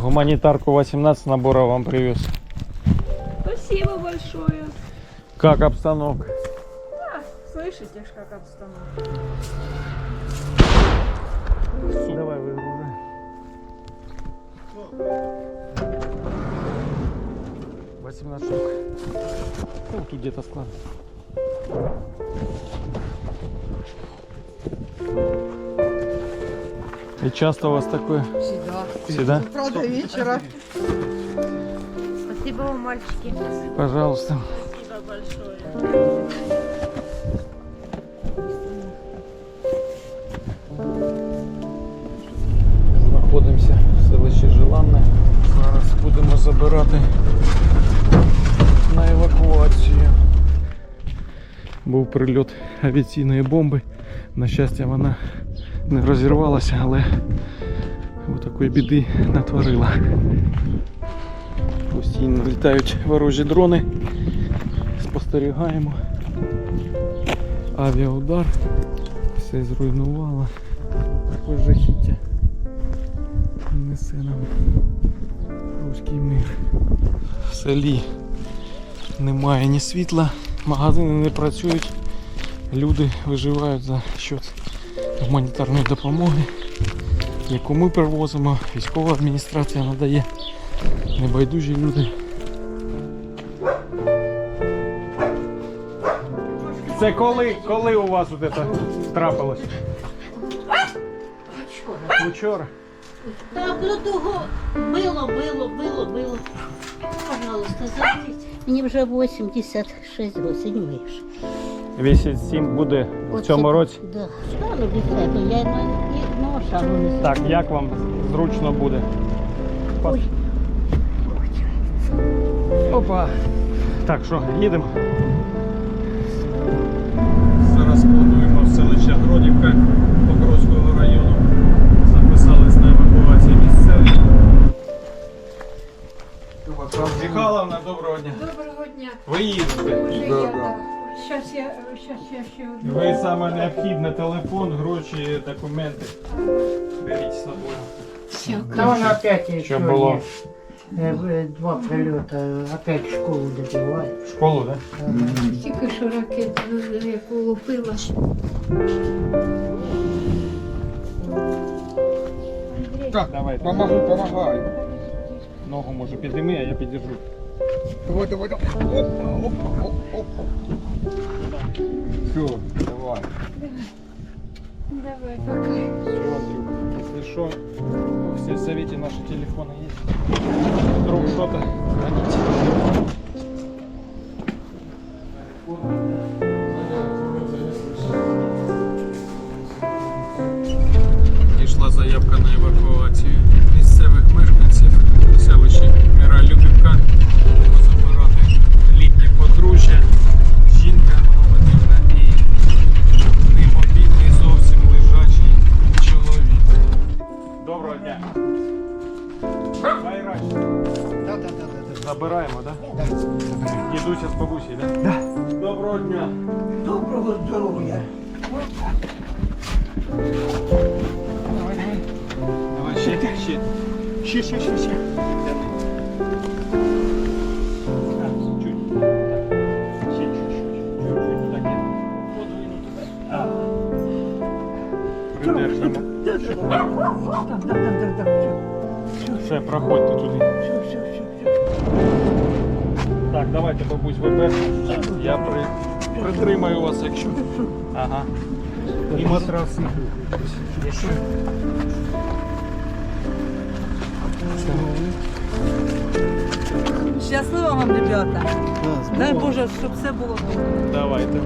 Гуманитарку 18 наборов вам привез. Спасибо большое. Как обстановка? А, слышите, ж, как обстановка. Давай выгружай. Восемнадцать штук. Ну, тут где-то склад. И часто у вас такое? Всегда. Всегда? Правда, вечера. Спасибо вам, мальчики. Пожалуйста. Спасибо большое. Знаходимося в селищі Желанне. Зараз будемо забирати на евакуацію. Був прильот авіаційної бомби. На щастя, вона не розірвалася, але такої біди натворила. Постійно літають ворожі дрони. Спостерігаємо. Авіаудар. Все зруйнувало. Такое жахіття несе нам руський мир. В селі немає ні світла, магазини не працюють, люди виживають за счет гуманітарної допомоги, яку ми привозимо, військова адміністрація надає, небайдужі люди. Це коли, коли у вас от це трапилось? Вчора. Так, до того било, било, било, било. Пожалуйста, зайдіть. Мені вже 86 років, не вийш. 87 буде в цьому році. Да. Стану від себе, я Так, як вам зручно буде? Ой. Опа. Так, що, їдемо? Зараз плануємо в селище Гродівка Покровського району. Записались на евакуацію місцеві. Михайловна, доброго дня. Доброго дня. Ви їдете. Уже я. Сейчас я, сейчас я ще одну. Ви саме необхідне телефон, гроші, документи. Беріть з собою. Да он опять еще Що було? э, э, два прилета, опять в школу добивает. В школу, так? Тільки що ракета яку лупила. Так, давай. Помогу, помогаю. Ногу може підійми, а я підержу. Давай, давай, давай. Опа, опа, опа, опа. Все, давай. Давай, пока. Если что, все в совете наши телефоны есть. Вдруг что-то, звоните. Доброго дня. Найраще. Да, да, да, да, Забираємо, так? Да? Дідуся з бабусею, так? Да? Доброго дня. Доброго здоров'я. Давай ще, ще. Ще, ще, ще, ще. Тяни. Так, чуть. Так. Ще чуть-чуть. Чуть-чуть. Так, я подвину туди. А. Придержимо. Так, так, так, так, так. Все, Все, проходьте туди. все, все, все, все. Так, давайте, бабусь, ви перші. Я при... притримаю вас, якщо. Ага. І матраси. Якщо. Щасливо вам, ребята. Дай Боже, щоб все було добре. Давайте.